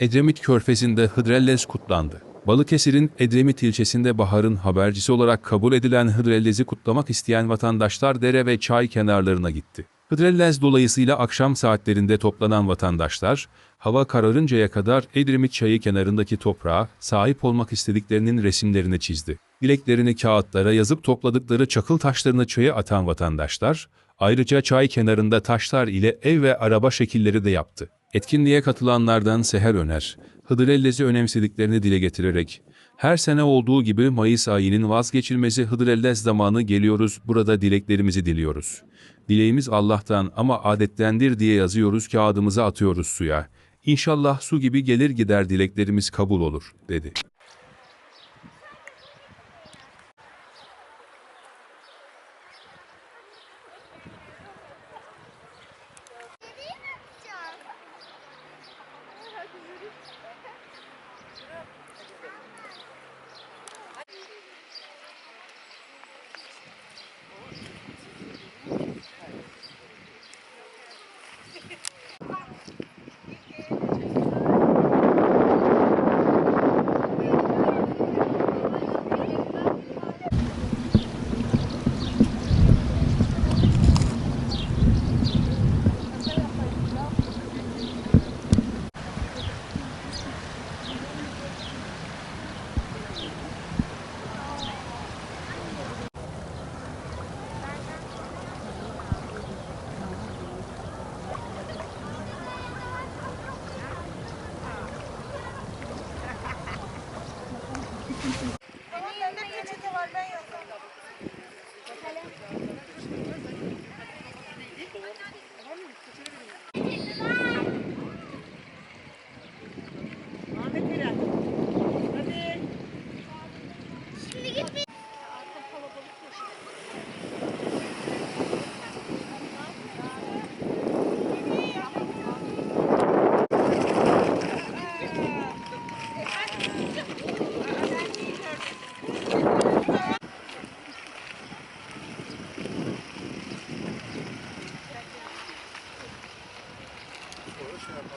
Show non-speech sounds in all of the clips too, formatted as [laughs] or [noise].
Edremit Körfezi'nde Hıdrellez kutlandı. Balıkesir'in Edremit ilçesinde baharın habercisi olarak kabul edilen Hıdrellez'i kutlamak isteyen vatandaşlar dere ve çay kenarlarına gitti. Hıdrellez dolayısıyla akşam saatlerinde toplanan vatandaşlar, hava kararıncaya kadar Edremit çayı kenarındaki toprağa sahip olmak istediklerinin resimlerini çizdi. Dileklerini kağıtlara yazıp topladıkları çakıl taşlarını çaya atan vatandaşlar, ayrıca çay kenarında taşlar ile ev ve araba şekilleri de yaptı. Etkinliğe katılanlardan Seher Öner, Hıdrellez'i önemsediklerini dile getirerek, her sene olduğu gibi Mayıs ayının vazgeçilmezi Hıdrellez zamanı geliyoruz, burada dileklerimizi diliyoruz. Dileğimiz Allah'tan ama adettendir diye yazıyoruz kağıdımıza atıyoruz suya. İnşallah su gibi gelir gider dileklerimiz kabul olur, dedi.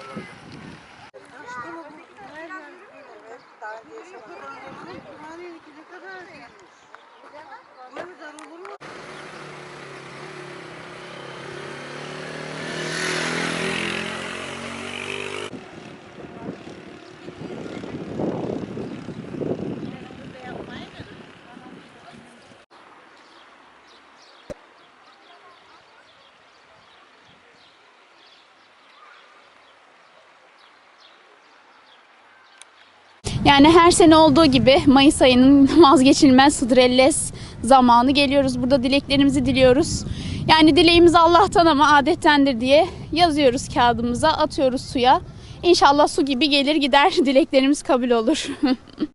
Thank you. Yani her sene olduğu gibi Mayıs ayının [laughs] vazgeçilmez Hıdrellez zamanı geliyoruz. Burada dileklerimizi diliyoruz. Yani dileğimiz Allah'tan ama adettendir diye yazıyoruz kağıdımıza, atıyoruz suya. İnşallah su gibi gelir gider [laughs] dileklerimiz kabul olur. [laughs]